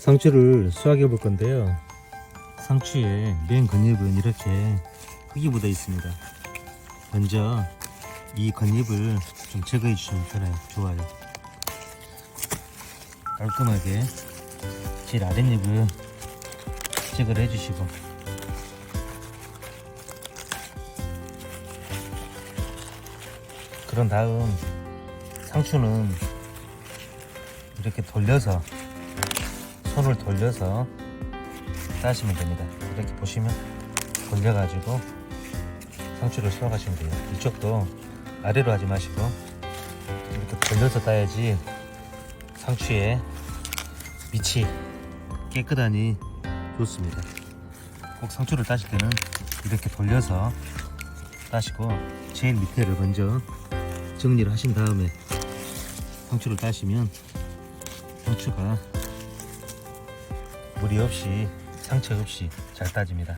상추를 수확해 볼 건데요. 상추의 맨 겉잎은 이렇게 흙이 묻어 있습니다. 먼저 이 겉잎을 좀 제거해 주시면 편해요. 좋아요. 깔끔하게 제일 아랫잎을 제거를 해주시고 그런 다음 상추는 이렇게 돌려서 손을 돌려서 따시면 됩니다. 이렇게 보시면 돌려가지고 상추를 수확하시면 돼요. 이쪽도 아래로 하지 마시고 이렇게 돌려서 따야지 상추의 밑이 깨끗하니 좋습니다. 꼭 상추를 따실 때는 이렇게 돌려서 따시고 제일 밑에를 먼저 정리를 하신 다음에 상추를 따시면 상추가 무리 없이 상처 없이 잘 따집니다.